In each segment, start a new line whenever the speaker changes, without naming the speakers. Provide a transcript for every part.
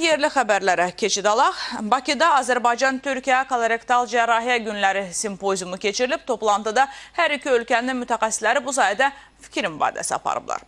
Yerli xəbərlərə keçid alaq. Bakıda Azərbaycan-Türkiyə kolorektal cərrahiyyə günləri simpoziumu keçirilib. Toplantıda hər iki ölkənin mütəxəssisləri bu sayədə fikir mübadiləsi aparıblar.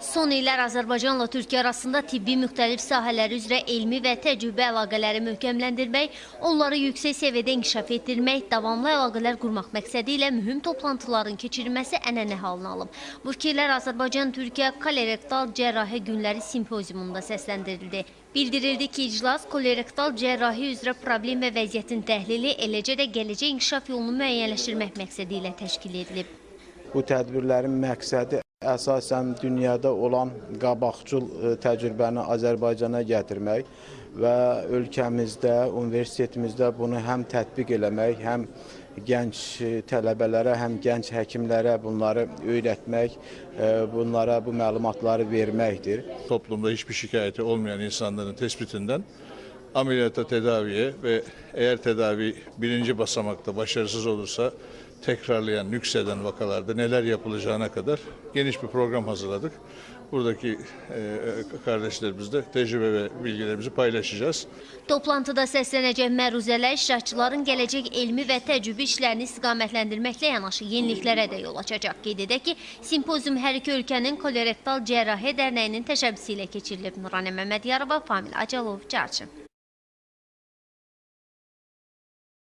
Son illər Azərbaycanla Türkiyə arasında tibbi müxtəlif sahələri üzrə elmi və təcrübə əlaqələri möhkəmləndirmək, onları yüksək səviyyədə inkişaf etdirmək, davamlı əlaqələr qurmaq məqsədi ilə mühüm toplantıların keçirilməsi ənənə halını alıb. Bu fikirlər Azərbaycan-Türkiyə kolorektal cərrahiyyə günləri simpoziumunda səsləndirildi. Bildirildi ki, iclas kolorektal cərrahi üzrə problem və vəziyyətin təhlili, eləcə də gələcək inkişaf yolunu müəyyənləşdirmək məqsədi ilə təşkil edilib.
Bu tədbirlərin məqsədi əsasən dünyada olan qabaqcıl e, təcrübəni Azərbaycana gətirmək və ölkəmizdə, universitetimizdə bunu həm tətbiq eləmək, həm gənc e, tələbələrə, həm gənc həkimlərə bunları öyrətmək, e, bunlara bu məlumatları verməkdir.
toplumda hiçbir şikayeti olmayan insanların tespitinden ameliyata tedaviye ve eğer tedavi birinci basamakta başarısız olursa tekrarlayan, nükseden vakalarda neler yapılacağına kadar geniş bir program hazırladık. Buradaki e, kardeşlerimizle tecrübe ve bilgilerimizi paylaşacağız.
Toplantıda səslənəcək məruzələr iştirakçıların gələcək elmi və təcrübə işlərini istiqamətləndirməklə yanaşı yeniliklərə də yol açacaq. Qeyd edək ki, simpozium hər iki ölkənin kolorektal cərrahiyyə dərnəyinin təşəbbüsü ilə keçirilib. Nuranə Məmmədiyarova, Famil Acalov, Çarçı.